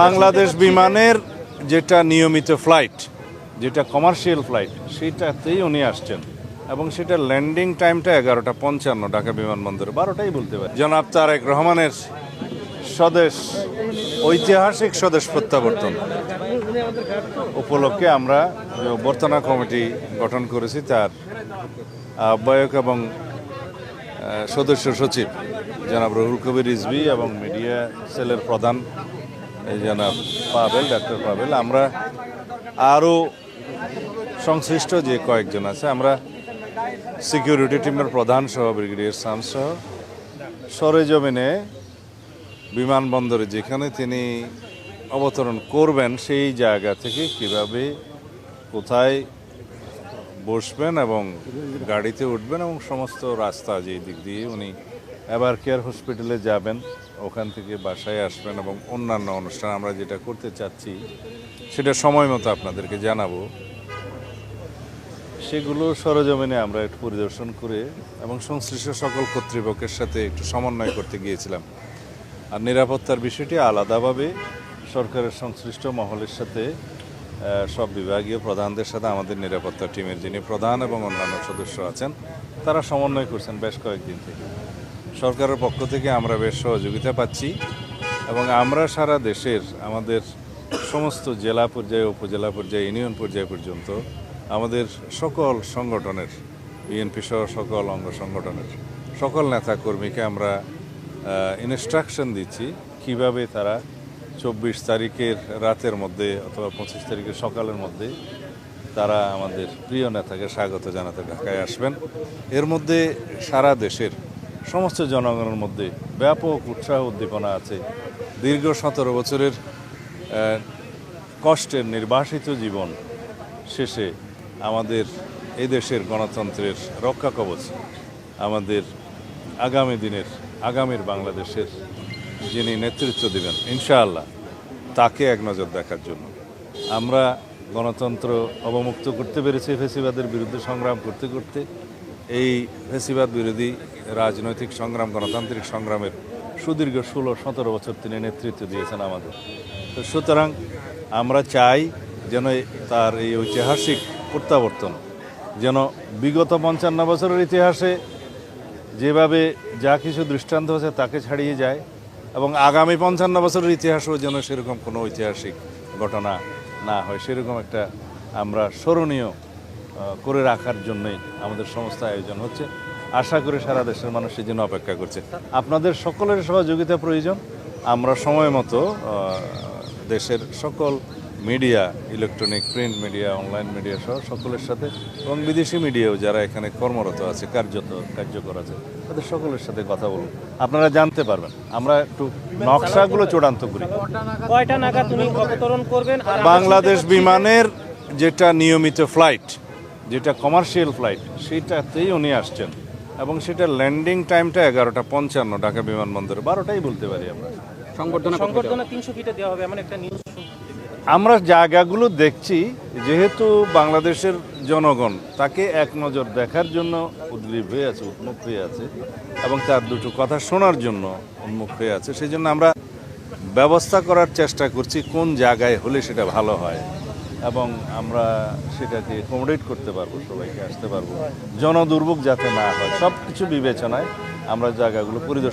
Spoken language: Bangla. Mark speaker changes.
Speaker 1: বাংলাদেশ বিমানের যেটা নিয়মিত ফ্লাইট, যেটা কমার্শিয়াল ফ্লাইট সেটাতেই উনি আসছেন। এবং সেটা ল্যান্ডিং টাইমটা এগারোটা পঞ্চান্ন ঢাকা বিমানবন্দরে, বারোটাই বলতে পারি। জনাব তারেক রহমানের স্বদেশ, ঐতিহাসিক স্বদেশ প্রত্যাবর্তন উপলক্ষে আমরা যে অভ্যর্থনা কমিটি গঠন করেছি, তার আহ্বায়ক এবং সদস্য সচিব জনাব রহুল কবির রিজভি এবং মিডিয়া সেলের প্রধান এই জনাব পাবেল, ডাক্তার পাবেল। আমরা আরও সংশ্লিষ্ট যে কয়েকজন আছে, আমরা সিকিউরিটি টিমের প্রধান সহ, ব্রিগেডিয়ার সান সহ, সরেজমিনে বিমানবন্দরে যেখানে তিনি অবতরণ করবেন, সেই জায়গা থেকে কীভাবে কোথায় বসবেন এবং গাড়িতে উঠবেন এবং সমস্ত রাস্তা যে দিক দিয়ে উনি এবার কেয়ার হসপিটালে যাবেন, ওখান থেকে বাসায় আসবেন এবং অন্যান্য অনুষ্ঠান আমরা যেটা করতে চাচ্ছি, সেটা সময় মতো আপনাদেরকে জানাব। সেগুলো সরজমিনে আমরা একটু পরিদর্শন করে এবং সংশ্লিষ্ট সকল কর্তৃপক্ষের সাথে একটু সমন্বয় করতে গিয়েছিলাম। আর নিরাপত্তার বিষয়টি আলাদাভাবে সরকারের সংশ্লিষ্ট মহলের সাথে সব বিভাগীয় প্রধানদের সাথে আমাদের নিরাপত্তা টিমের যিনি প্রধান এবং অন্যান্য সদস্য আছেন, তারা সমন্বয় করছেন বেশ কয়েকদিন থেকে। সরকারের পক্ষ থেকে আমরা বেশ সহযোগিতা পাচ্ছি এবং আমরা সারা দেশের আমাদের সমস্ত জেলা পর্যায়ে, উপজেলা পর্যায়ে, ইউনিয়ন পর্যায়ে পর্যন্ত আমাদের সকল সংগঠনের বিএনপি সহ সকল অঙ্গ সংগঠনের সকল নেতা কর্মীকে আমরা ইনস্ট্রাকশন দিচ্ছি কীভাবে তারা চব্বিশ তারিখের রাতের মধ্যে অথবা পঁচিশ তারিখের সকালের মধ্যে তারা আমাদের প্রিয় নেতাকে স্বাগত জানাতে ঢাকায় আসবেন। এর মধ্যে সারা দেশের সমস্ত জনগণের মধ্যে ব্যাপক উৎসাহ উদ্দীপনা আছে। দীর্ঘ সতেরো বছরের কষ্টের নির্বাসিত জীবন শেষে আমাদের এই দেশের গণতন্ত্রের রক্ষা কবচ, আমাদের আগামী দিনের, আগামীর বাংলাদেশের যিনি নেতৃত্ব দিবেন, ইনশাআল্লাহ তাকে এক নজর দেখার জন্য। আমরা গণতন্ত্র অবমুক্ত করতে পেরেছি ফেসিবাদের বিরুদ্ধে সংগ্রাম করতে করতে। এই ফেসিবাদ বিরোধী রাজনৈতিক সংগ্রাম, গণতান্ত্রিক সংগ্রামের সুদীর্ঘ ষোলো, সতেরো বছর তিনি নেতৃত্ব দিয়েছেন আমাদের। তো সুতরাং আমরা চাই যেন তার এই ঐতিহাসিক প্রত্যাবর্তন যেন বিগত পঞ্চান্ন বছরের ইতিহাসে যেভাবে যা কিছু দৃষ্টান্ত আছে তাকে ছাড়িয়ে যায় এবং আগামী পঞ্চান্ন বছরের ইতিহাসও যেন সেরকম কোনো ঐতিহাসিক ঘটনা না হয়, সেরকম একটা আমরা স্মরণীয় করে রাখার জন্যই আমাদের সমস্ত আয়োজন হচ্ছে। আশা করি সারা দেশের মানুষ সেই জন্য অপেক্ষা করছে। আপনাদের সকলের সহযোগিতা প্রয়োজন। আমরা সময় মতো দেশের সকল media electronic print media online media সহ সকলের সাথে এবং বিদেশি মিডিয়াও যারা এখানে কর্মরত আছে কার্যত কার্যকর আছে তাদের সকলের সাথে কথা বলুন। আপনারা জানতে পারবেন। আমরা একটু নকশাগুলো চূড়ান্ত করি।
Speaker 2: কয়টা নাগাদ তুমি অবতরণ করবেন
Speaker 1: বাংলাদেশ বিমানের যেটা নিয়মিত ফ্লাইট যেটা কমার্শিয়াল ফ্লাইট সেটাতেই উনি আসছেন। এবং সেটা ল্যান্ডিং টাইমটা এগারোটা পঞ্চান্ন ঢাকা বিমানবন্দরে। বারোটাই বলতে পারি আমরা।
Speaker 2: সংবর্ধনা তিনশো ফিটে দেওয়া হবে এমন একটা নিউজ
Speaker 1: আমরা জায়গাগুলো দেখছি যেহেতু বাংলাদেশের জনগণ তাকে এক নজর দেখার জন্য উদ্গ্রীব হয়ে আছে উন্মুখ হয়ে আছে এবং তার দুটো কথা শোনার জন্য উন্মুখ হয়ে আছে। সেই জন্য আমরা ব্যবস্থা করার চেষ্টা করছি কোন জায়গায় হলে সেটা ভালো হয়। এবং আমরা সেটাকে অ্যাকোমোডেট করতে পারব, সবাইকে আসতে পারব। জনদুর্ভোগ যাতে না হয় সব কিছু বিবেচনায় আমরা জায়গাগুলো পরিদর্শন